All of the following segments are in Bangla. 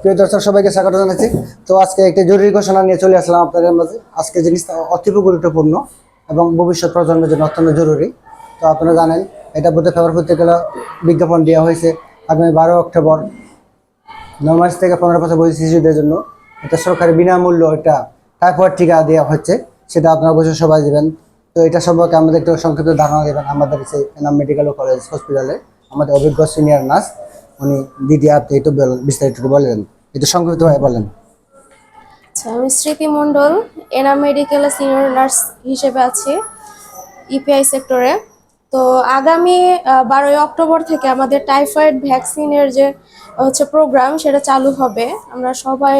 প্রিয় দর্শক, সবাইকে স্বাগত জানাচ্ছি। তো আজকে একটি জরুরি ঘোষণা নিয়ে চলে আসলাম আপনাদের মাঝে। আজকে জিনিসটা অতীব গুরুত্বপূর্ণ এবং ভবিষ্যৎ প্রজন্মের জন্য অত্যন্ত জরুরি। তো আপনারা জানেন, এটা বোধহয় ফেব্রুয়ারি পত্রিকা বিজ্ঞাপন দেওয়া হয়েছে আগামী বারো অক্টোবর। নয় মাস থেকে পনেরো বছর বয়সী শিশুদের জন্য এটা সরকারি বিনামূল্য এটা টাইফয়েড টিকা দেওয়া হচ্ছে। সেটা আপনারা অবশ্যই সবাই দেবেন। তো এটা সম্পর্কে আমাদের একটু সংক্ষিপ্ত ধারণা দেবেন আমাদের সেই মেডিকেল কলেজ হসপিটালে আমাদের অভিজ্ঞ সিনিয়র নার্স উনি দিদি আপনি একটু বলেন। বিস্তারিত বলেন একটু বলেন। আচ্ছা আমি স্মৃতি মণ্ডল। এনাম মেডিকেলে সিনিয়র নার্স হিসেবে আছি ইপিআই সেক্টরে। তো আগামী বারোই অক্টোবর থেকে আমাদের টাইফয়েড ভ্যাকসিনের যে, হচ্ছে প্রোগ্রাম সেটা চালু হবে। আমরা সবাই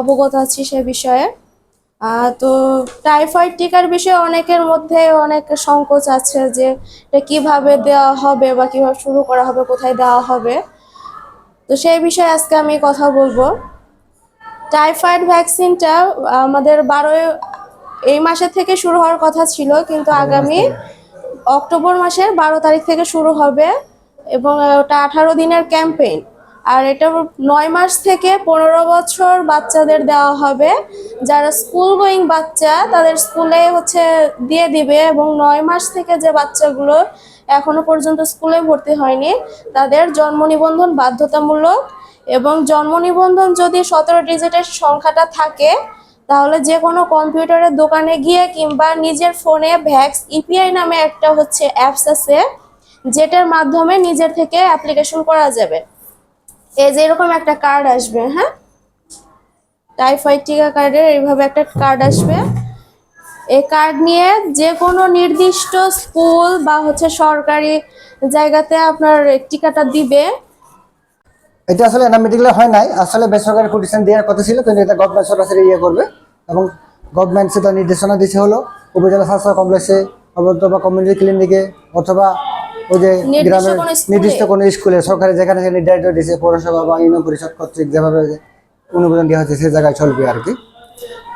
অবগত আছি সে বিষয়ে। তো টাইফয়েড টিকার বিষয়ে অনেকের মধ্যে অনেক সংকোচ আছে যে এটা কীভাবে দেওয়া হবে বা কীভাবে শুরু করা হবে কোথায় দেওয়া হবে। তো সেই বিষয়ে আজকে আমি কথা বলব। টাইফয়েড ভ্যাকসিনটা আমাদের বারোই এই মাসে থেকে শুরু হওয়ার কথা ছিল কিন্তু আগামী অক্টোবর মাসের বারো তারিখ থেকে শুরু হবে এবং ওটা আঠারো দিনের ক্যাম্পেইন। আর এটা নয় মাস থেকে পনেরো বছর বাচ্চাদের দেওয়া হবে। যারা স্কুল গোয়িং বাচ্চা, তাদের স্কুলে হচ্ছে দিয়ে দিবে এবং নয় মাস থেকে যে বাচ্চাগুলো এখনও পর্যন্ত স্কুলে ভর্তি হয়নি, তাদের জন্ম নিবন্ধন বাধ্যতামূলক এবং জন্ম নিবন্ধন যদি সতেরো ডিজিটের সংখ্যাটা থাকে, তাহলে যে কোনো কম্পিউটারের দোকানে গিয়ে কিংবা নিজের ফোনে ভ্যাক্স ইপিআই নামে একটা হচ্ছে অ্যাপস আছে, যেটার মাধ্যমে নিজের থেকে অ্যাপ্লিকেশন করা যাবে। এই যে এরকম একটা কার্ড আসবে হ্যাঁ? টাইফয়েড টিকা কার্ডের এইভাবে একটা কার্ড আসবে। এই কার্ড নিয়ে যে কোনো নির্দিষ্ট স্কুল বা হচ্ছে সরকারি জায়গাতে আপনার টিকাটা দিবে। এটা আসলে মেডিকেলে হয় নাই। আসলে বেসরকারি প্রতিষ্ঠান দেওয়ার কথা ছিল, কিন্তু এটা গভর্নমেন্ট সরাসরি ইয়ে করবে এবং গভর্নমেন্ট সেটা নির্দেশনা দিচ্ছে হলো। উপজেলা স্বাস্থ্য কমপ্লেক্সে অথবা কমিউনিটি ক্লিনিকে অথবা ওই যে গ্রামের। নির্দিষ্ট কোনো স্কুলে সরকারি যেখানে নির্ধারিত দিয়েছে পৌরসভা বা ইউনিয়ন পরিষদ কর্তৃক যেভাবে অনুমোদন দেওয়া হচ্ছে সেই জায়গায় চলবে আর কি।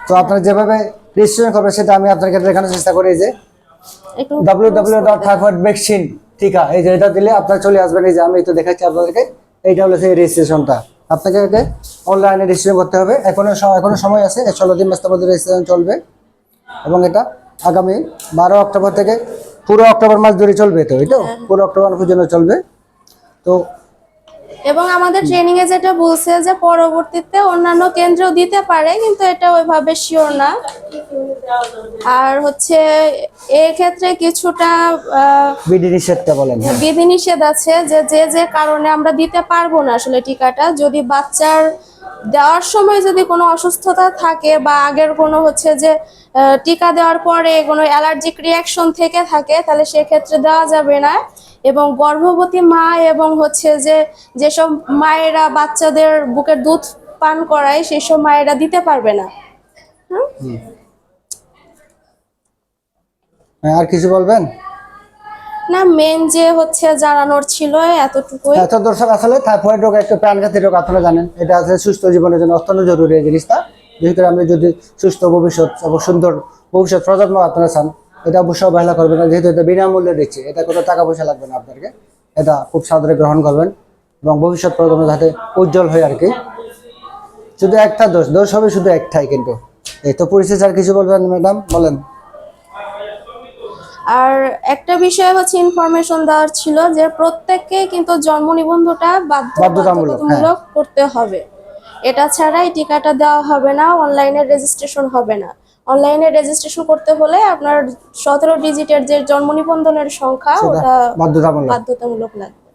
তো আপনারা যেভাবে রেজিস্ট্রেশন করবে সেটা আমি আপনাকে দেখানোর চেষ্টা করি যে W W dot typhoid vaccine টিকা এই যে এটা দিলে আপনারা চলে আসবেন। এই যে আমি একটু দেখাচ্ছি আপনাদেরকে এইটা হলো সেই রেজিস্ট্রেশনটা আপনাকে এটাকে অনলাইনে রেজিস্ট্রেশন করতে হবে। এখনও এখনও সময় আছে ষোলো দিন মাসের মধ্যে রেজিস্ট্রেশন চলবে। এবং এটা আগামী বারো অক্টোবর থেকে পুরো অক্টোবর মাস ধরে চলবে তো এই তো পুরো অক্টোবর পর্যন্ত চলবে। তো এবং আমাদের ট্রেনিং এ যেটা বলছে যে পরবর্তীতে অন্যান্য কেন্দ্রেও দিতে পারে কিন্তু এটা ওইভাবে শিওর না। আর হচ্ছে এক্ষেত্রে কিছুটা আহ, বিধি নিষেধটা বলেন হ্যাঁ। বিধিনিষেধ আছে যে যে যে কারণে আমরা দিতে পারব না আসলে টিকাটা যদি বাচ্চার দেওয়ার সময় যদি কোনো অসুস্থতা থাকে বা আগের কোনো হচ্ছে যে টিকা দেওয়ার পরে কোনো অ্যালার্জিক রিয়াকশন থেকে থাকে, তাহলে সেক্ষেত্রে দেওয়া যাবে না। এবং গর্ভবতী মা এবং হচ্ছে যে, যেসব মায়েরা বাচ্চাদের বুকের দুধ পান করায়, সেসব মায়েরা দিতে পারবে না। আর কিছু বলবেন? না মেন যে হচ্ছে জানানোর ছিল এতটুকুই। হ্যাঁ তো দর্শক, আসলে থাইরয়েড রোগ একটা প্রাণঘাতী রোগ আপনারা জানেন। এটা আছে সুস্থ জীবনের জন্য অত্যন্ত জরুরি জিনিসটা। করে আমরা যদি সুস্থ ভবিষ্যৎ এবং সুন্দর ভবিষ্যৎ প্রজন্ম আপনারা চান, এটা অবশ্যই অবহেলা করবেন না। যেহেতু এটা বিনামূল্যে দিচ্ছে, এটা কোনো টাকা পয়সা লাগবে না আপনাকে এটা খুব সাদরে গ্রহণ করবেন এবং ভবিষ্যৎ প্রজন্ম যাতে উজ্জ্বল হয় আর কি শুধু একটা দোষ দোষ হবে শুধু একটাই কিন্তু। এই তো পরিশেষ আর কিছু বলবেন ম্যাডাম? বলেন। আর একটা বিষয় হচ্ছে ইনফরমেশন দেওয়ার ছিল যে প্রত্যেককে কিন্তু জন্ম নিবন্ধনটা বাধ্য- বাধ্যতামূলক, হ্যাঁ। করতে হবে। এটা ছাড়াই টিকাটা দেওয়া হবে না অনলাইনে রেজিস্ট্রেশন হবে না। অনলাইনে রেজিস্ট্রেশন করতে হলে আপনার সতেরো ডিজিটের যে জন্ম নিবন্ধনের সংখ্যা ওটা বাধ্যতামূলক। বাধ্যতামূলক লাগবে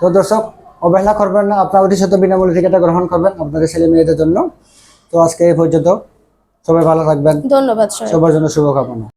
তো দর্শক অবহেলা করবেন না আপনার অতি শত বিনামূল্যে টিকাটা গ্রহণ করবেন আপনাদের ছেলে মেয়েদের জন্য। তো আজকে এই পর্যন্ত সবাই ভালো থাকবেন। ধন্যবাদ সবার জন্য শুভকামনা।